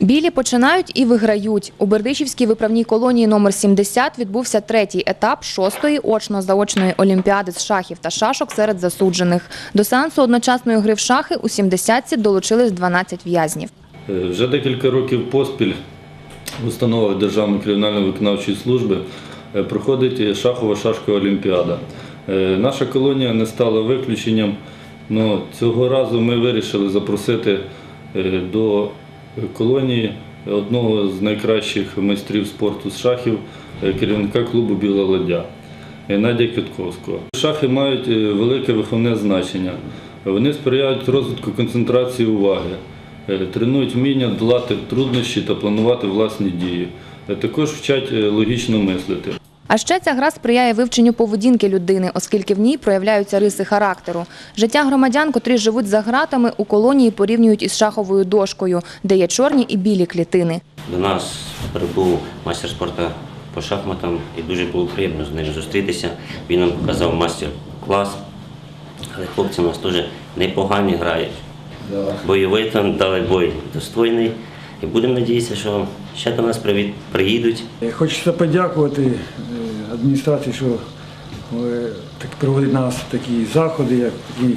Білі починають і виграють. У Бердичівській виправній колонії номер 70 відбувся третій етап шостої очно-заочної олімпіади з шахів та шашок серед засуджених. До сеансу одночасної гри в шахи у 70-ці долучились 12 в'язнів. Е, Вже декілька років поспіль в Державної кримінально-виконавчої служби е, проходить шахова шашкова олімпіада. Е, Наша колонія не стала виключенням. але цього разу ми вирішили запросити до колонії одного з найкращих майстрів спорту з шахів, е, керівника клубу Біла ладдя е, Надія Квітковського. Шахи мають е, велике виховне значення. Вони сприяють розвитку концентрації уваги, тренують вміння долати труднощі та планувати власні дії. Також вчать логічно мислити. А ще ця гра сприяє вивченню поведінки людини, оскільки в ній проявляються риси характеру. Життя громадян, котрі живуть за гратами, у колонії порівнюють із шаховою дошкою, де є чорні і білі клітини. До нас прибув майстер спорту по шахматам і дуже було приємно з ним зустрітися. Він нам показав майстер-клас. Але хлопці у нас теж непогані грають. Бойовий там дали бой достойний. І будемо надіятися, що ще до нас приїдуть. Е, Хочеться подякувати е, адміністрації, що е, так проводить нас такі заходи, як такі,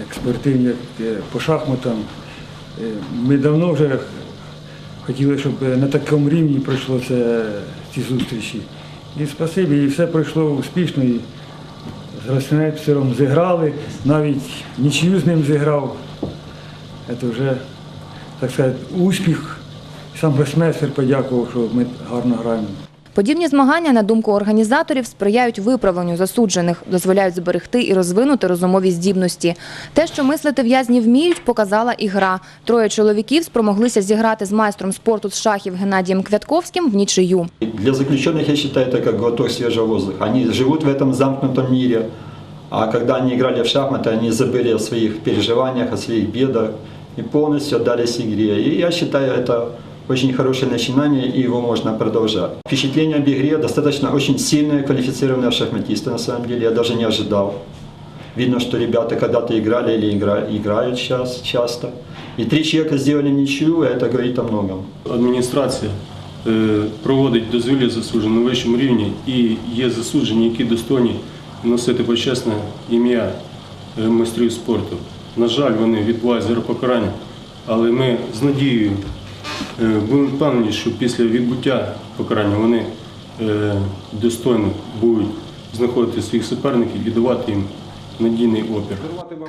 як спортивні, як по шахматам. Ми давно вже хотіли, щоб на такому рівні пройшло це, ці зустрічі. І спасибі, і все пройшло успішно. І з Грасинецером зіграли, навіть нічию з ним зіграв. Це вже, так сказати, успіх. Сам гросмейстер подякував, що ми гарно граємо. Подібні змагання, на думку організаторів, сприяють виправленню засуджених, дозволяють зберегти і розвинути розумові здібності. Те, що мислити в'язні вміють, показала і гра. Троє чоловіків спромоглися зіграти з майстром спорту з шахів Геннадієм Квятковським в нічию. Для заключенных, я считаю, это как глоток свежего воздуха. Они живут в этом замкнутом мире, а когда они играли в шахматы, они забыли о своих переживаниях, о своих бедах и полностью отдались игре. И я считаю, это очень хорошее начинание, и его можно продолжать. Впечатление об игре достаточно очень сильные, квалифицированные шахматисты, на самом деле, я даже не ожидал. Видно, что ребята когда-то играли или игра- играют сейчас часто. И три человека сделали ничью, это говорит о многом. адміністрація е, проводить дозвілля засуджень на вищому рівні і є засуджені, які достойні носити почесне ім'я е, майстрів спорту. На жаль, вони відбувають зараз покарання, але ми з надією е, будемо впевнені, що після відбуття покарання вони е, достойно будуть знаходити своїх суперників і давати їм надійний опір.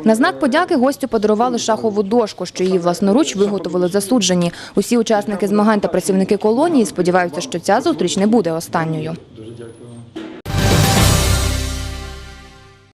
На знак подяки гостю подарували шахову дошку, що її власноруч виготовили засуджені. Усі учасники змагань та працівники колонії сподіваються, що ця зустріч не буде останньою.